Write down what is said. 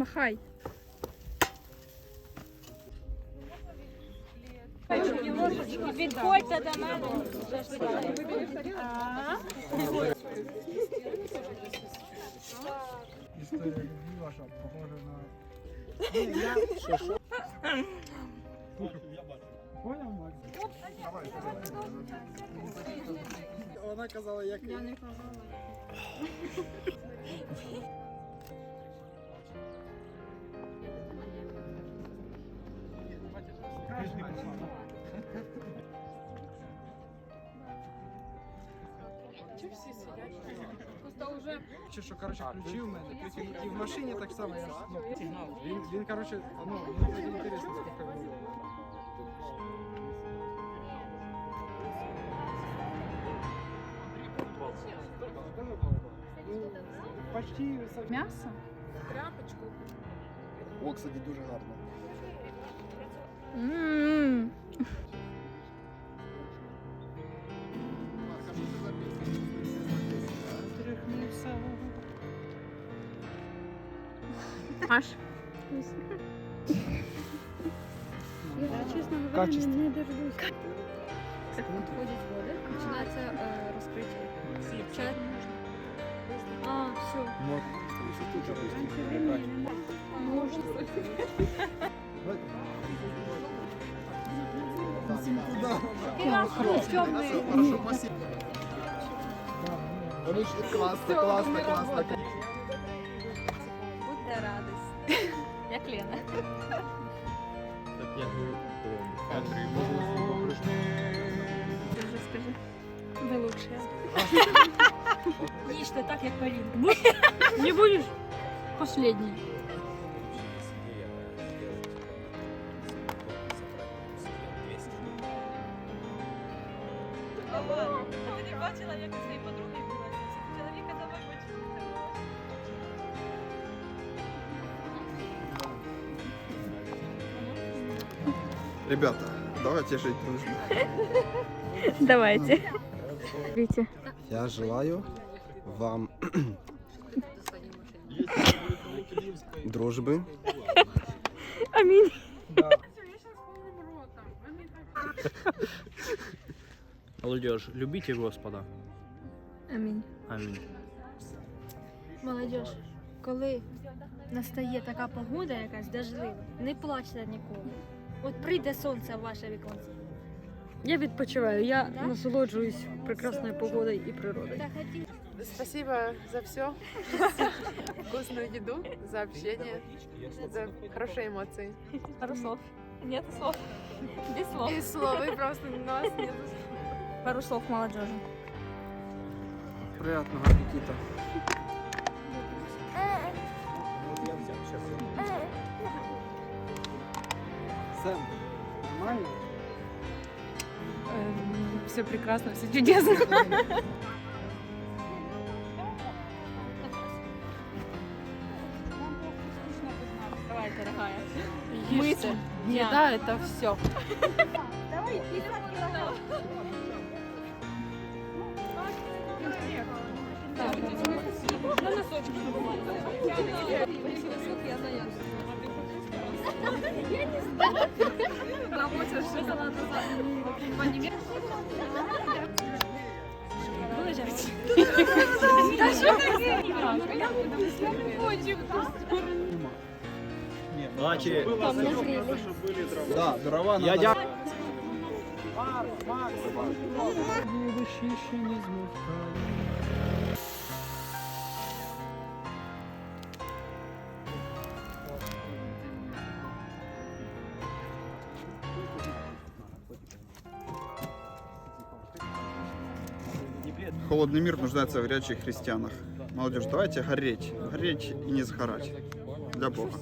Махай. Відходьте до мене. Історія любви ваша похожа на. Поняв, Макс? Вона казала, як. Я не Чи що, коротше, ключі у мене, потім і в машині так само. Я, ну, він, він, коротше, ну, мені так інтересно, скільки було. Ну, Почти со- М'ясо? О, кстати, дуже гарно. Ммм. Аж. Я, честно говоря, не, не дождусь. Входит вода, начинается э, раскрытие. Чай. А, все. Надо. Можно. Хорошо, спасибо. Вони Лена. Ти вже скажи. Ви лучшие. Їжте так, як Полінка. Не будешь? Последний. А ти не бачила, як у своїй подруги Ребята, давайте жить дружно. Давайте. Витя. Я желаю вам дружбы, Аминь. Молодежь, любите Господа. Аминь. Аминь. Молодежь, коли настає така погода якась дождлива, не плачте ніколи. От прийде сонце в ваше віконце. Я відпочиваю, я Да? насолоджуюсь прекрасною погодою і природою. Так хотів. Спасибо за все, вкусную еду, за общение, за хорошие эмоции. Пару слов. Нет слов. Без слов. И словы просто у нас нет. Пару слов молодежи. приятного аппетита. Сэм, нормально? Все прекрасно, все чудесно. Давай, дорогая. Мыть, еда это все. Да, дрова я надо... дякую. Макс, Макс, Душі Холодный мир нуждается в горячих христианах. Молодежь, давайте гореть. Гореть и не сгорать. Для Бога.